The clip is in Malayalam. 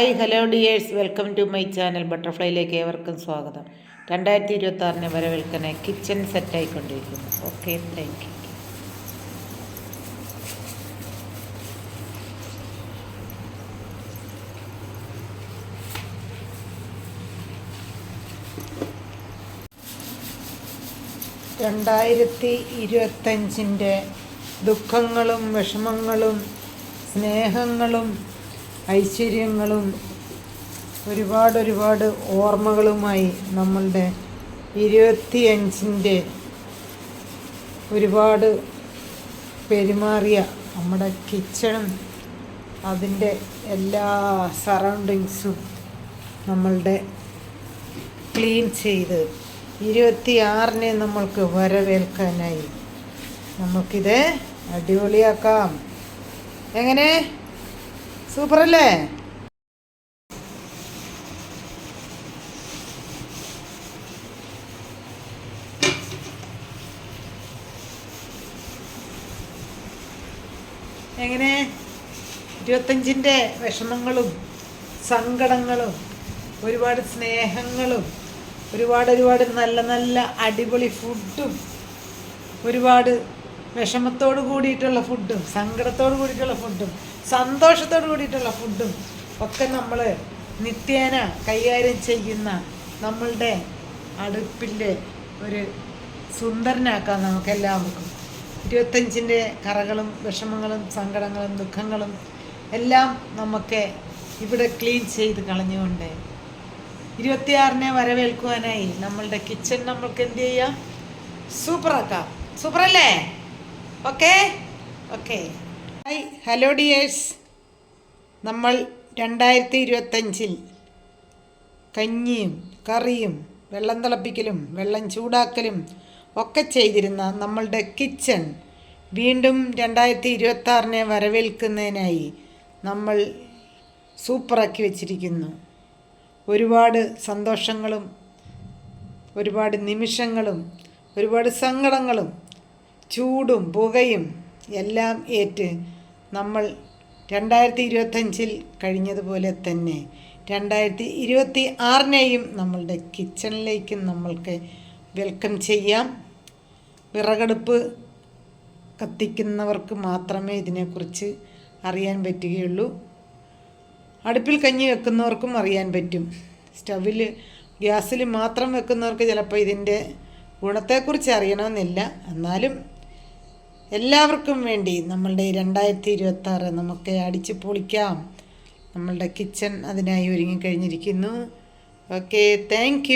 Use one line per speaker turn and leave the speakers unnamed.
Hi hello dears welcome to my channel ബട്ടർഫ്ലൈയിലേക്ക് ഏവർക്കും സ്വാഗതം. രണ്ടായിരത്തി ഇരുപത്തി ആറിന് വരവേൽക്കനെ കിച്ചൺ സെറ്റായിക്കൊണ്ടിരിക്കുന്നു ഓക്കെ താങ്ക് യു രണ്ടായിരത്തി ഇരുപത്തഞ്ചിന്റെ ദുഃഖങ്ങളും വിഷമങ്ങളും സ്നേഹങ്ങളും ഐശ്വര്യങ്ങളും ഒരുപാട് ഒരുപാട് ഓർമ്മകളുമായി നമ്മളുടെ ഇരുപത്തിയഞ്ചിന്റെ ഒരുപാട് പെരുമാറിയ നമ്മുടെ കിച്ചണും അതിന്റെ എല്ലാ സറൗണ്ടിങ്സും നമ്മളുടെ ക്ലീൻ ചെയ്ത് ഇരുപത്തിയാറിനെ നമ്മൾക്ക് വരവേൽക്കാനായി. നമുക്കിത് അടിപൊളിയാക്കാം. എങ്ങനെ? സൂപ്പറല്ലേ? എങ്ങനെ? ഇരുപത്തഞ്ചിന്റെ വിഷമങ്ങളും സങ്കടങ്ങളും ഒരുപാട് സ്നേഹങ്ങളും ഒരുപാട് ഒരുപാട് നല്ല നല്ല അടിപൊളി ഫുഡും ഒരുപാട് വിഷമത്തോട് കൂടിയിട്ടുള്ള ഫുഡും സങ്കടത്തോട് കൂടിയിട്ടുള്ള ഫുഡും സന്തോഷത്തോട് കൂടിയിട്ടുള്ള ഫുഡും ഒക്കെ നമ്മൾ നിത്യേന കൈകാര്യം ചെയ്യുന്ന നമ്മളുടെ അടുപ്പിന്റെ ഒരു സുന്ദരനാക്കാം നമുക്കെല്ലാവർക്കും ഇരുപത്തഞ്ചിന്റെ കറകളും വിഷമങ്ങളും സങ്കടങ്ങളും ദുഃഖങ്ങളും എല്ലാം നമുക്ക് ഇവിടെ ക്ലീൻ ചെയ്ത് കളഞ്ഞുകൊണ്ട് ഇരുപത്തിയാറിനെ വരവേൽക്കുവാനായി നമ്മളുടെ കിച്ചൺ നമ്മൾക്ക് എന്ത് ചെയ്യാം? സൂപ്പറാക്കാം സൂപ്പറല്ലേ okay? Okay. Hi hello dears. നമ്മൾ രണ്ടായിരത്തി ഇരുപത്തഞ്ചിൽ കഞ്ഞിയും കറിയും വെള്ളം തിളപ്പിക്കലും വെള്ളം ചൂടാക്കലും ഒക്കെ ചെയ്തിരുന്ന നമ്മളുടെ കിച്ചൺ വീണ്ടും രണ്ടായിരത്തി ഇരുപത്താറിനെ വരവേൽക്കുന്നതിനായി നമ്മൾ സൂപ്പറാക്കി വച്ചിരിക്കുന്നു. ഒരുപാട് സന്തോഷങ്ങളും ഒരുപാട് നിമിഷങ്ങളും ഒരുപാട് സങ്കടങ്ങളും ചൂടും പുകയും എല്ലാം ഏറ്റ് നമ്മൾ രണ്ടായിരത്തി ഇരുപത്തഞ്ചിൽ കഴിഞ്ഞതുപോലെ തന്നെ രണ്ടായിരത്തി ഇരുപത്തി ആറിനെയും നമ്മളുടെ കിച്ചണിലേക്ക് നമ്മൾക്ക് വെൽക്കം ചെയ്യാം. വിറകടുപ്പ് കത്തിക്കുന്നവർക്ക് മാത്രമേ ഇതിനെക്കുറിച്ച് അറിയാൻ പറ്റുകയുള്ളൂ. അടുപ്പിൽ കഞ്ഞി വെക്കുന്നവർക്കും അറിയാൻ പറ്റും. സ്റ്റവിൽ ഗ്യാസിൽ മാത്രം വെക്കുന്നവർക്ക് ചിലപ്പോൾ ഇതിന്റെ ഗുണത്തെക്കുറിച്ച് അറിയണമെന്നില്ല. എന്നാലും എല്ലാവർക്കും വേണ്ടി നമ്മളുടെ രണ്ടായിരത്തി ഇരുപത്താറ് നമുക്ക് അടിച്ച് പൊളിക്കാം. നമ്മളുടെ കിച്ചൺ അതിനായി ഒരുങ്ങിക്കഴിഞ്ഞിരിക്കുന്നു ഓക്കെ താങ്ക്